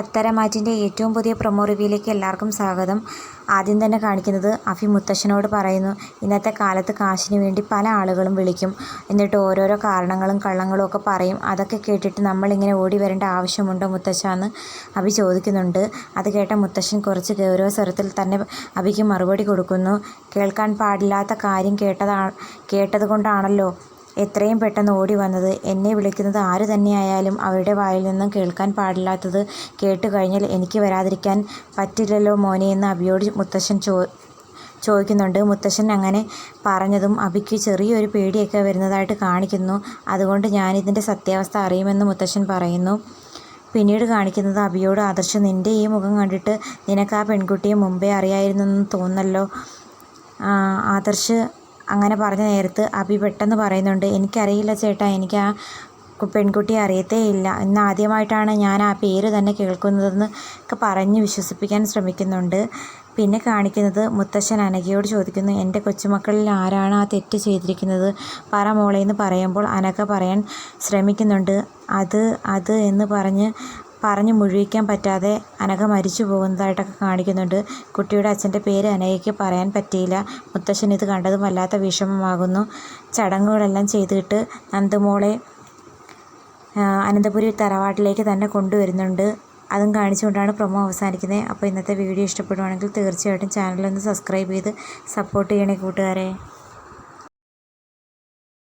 പത്തരമാറ്റിന്റെ ഏറ്റവും പുതിയ പ്രൊമോ റിവ്യൂയിലേക്ക് എല്ലാവർക്കും സ്വാഗതം. ആദ്യം തന്നെ കാണിക്കുന്നത് അഫി മുത്തശ്ശനോട് പറയുന്നു ഇന്നത്തെ കാലത്ത് കാശിന് വേണ്ടി പല ആളുകളും വിളിക്കും. എന്നിട്ട് ഓരോരോ കാരണങ്ങളും കള്ളങ്ങളും ഒക്കെ പറയും. അതൊക്കെ കേട്ടിട്ട് നമ്മളിങ്ങനെ ഓടി വരേണ്ട ആവശ്യമുണ്ടോ മുത്തശ്ശ എന്ന് അഭി ചോദിക്കുന്നുണ്ട്. അത് കേട്ട മുത്തശ്ശൻ കുറച്ച് ഗൗരവ സ്വരത്തിൽ തന്നെ അഭിക്ക് മറുപടി കൊടുക്കുന്നു. കേൾക്കാൻ പാടില്ലാത്ത കാര്യം കേട്ടതാ കേട്ടതുകൊണ്ടാണല്ലോ എത്രയും പെട്ടെന്ന് ഓടി വന്നത്. എന്നെ വിളിക്കുന്നത് ആര് തന്നെയായാലും അവരുടെ വായിൽ നിന്നും കേൾക്കാൻ പാടില്ലാത്തത് കേട്ടു കഴിഞ്ഞാൽ എനിക്ക് വരാതിരിക്കാൻ പറ്റില്ലല്ലോ മോനെ എന്ന് അബിയോട് മുത്തശ്ശൻ ചോ ചോദിക്കുന്നുണ്ട്. മുത്തശ്ശൻ അങ്ങനെ പറഞ്ഞതും അബിക്ക് ചെറിയൊരു പേടിയൊക്കെ വരുന്നതായിട്ട് കാണിക്കുന്നു. അതുകൊണ്ട് ഞാനിതിന്റെ സത്യാവസ്ഥ അറിയുമെന്ന് മുത്തശ്ശൻ പറയുന്നു. പിന്നീട് കാണിക്കുന്നത് അബിയോട് ആദർശ് നിന്റെ ഈ മുഖം കണ്ടിട്ട് നിനക്ക് ആ പെൺകുട്ടിയെ മുമ്പേ അറിയായിരുന്നെന്ന് തോന്നല്ലോ. ആദർശ് അങ്ങനെ പറഞ്ഞ നേരത്ത് അബി പെട്ടെന്ന് പറയുന്നുണ്ട് എനിക്കറിയില്ല ചേട്ടാ എനിക്ക് ആ പെൺകുട്ടി പെൺകുട്ടിയെ അറിയത്തേ ഇല്ല ഇന്ന് ആദ്യമായിട്ടാണ് ഞാൻ ആ പേര് തന്നെ കേൾക്കുന്നതെന്ന് ഒക്കെ പറഞ്ഞ് വിശ്വസിപ്പിക്കാൻ ശ്രമിക്കുന്നുണ്ട്. പിന്നെ കാണിക്കുന്നത് മുത്തശ്ശൻ അനഘയോട് ചോദിക്കുന്നു എന്റെ കൊച്ചുമക്കളിൽ ആരാണ് ആ തെറ്റ് ചെയ്തിരിക്കുന്നത്? പറ മോളെ എന്ന് പറയുമ്പോൾ അനഘ പറയാൻ ശ്രമിക്കുന്നുണ്ട്. അത് അത് എന്ന് പറഞ്ഞ് പറഞ്ഞ് മുഴുവിക്കാൻ പറ്റാതെ അനഘ മരിച്ചു പോകുന്നതായിട്ടൊക്കെ കാണിക്കുന്നുണ്ട്. കുട്ടിയുടെ അച്ഛന്റെ പേര് അനഘയ്ക്ക് പറയാൻ പറ്റിയില്ല. മുത്തശ്ശൻ ഇത് കണ്ടതും വല്ലാത്ത വിഷമമാകുന്നു. ചടങ്ങുകളെല്ലാം ചെയ്തിട്ട് നന്ദുമോളെ അനന്തപുരി തറവാട്ടിലേക്ക് തന്നെ കൊണ്ടുവരുന്നുണ്ട്. അതും കാണിച്ചുകൊണ്ടാണ് പ്രൊമോ അവസാനിക്കുന്നത്. അപ്പോൾ ഇന്നത്തെ വീഡിയോ ഇഷ്ടപ്പെടുവാണെങ്കിൽ തീർച്ചയായിട്ടും ചാനലൊന്ന് സബ്സ്ക്രൈബ് ചെയ്ത് സപ്പോർട്ട് ചെയ്യണേ കൂട്ടുകാരെ.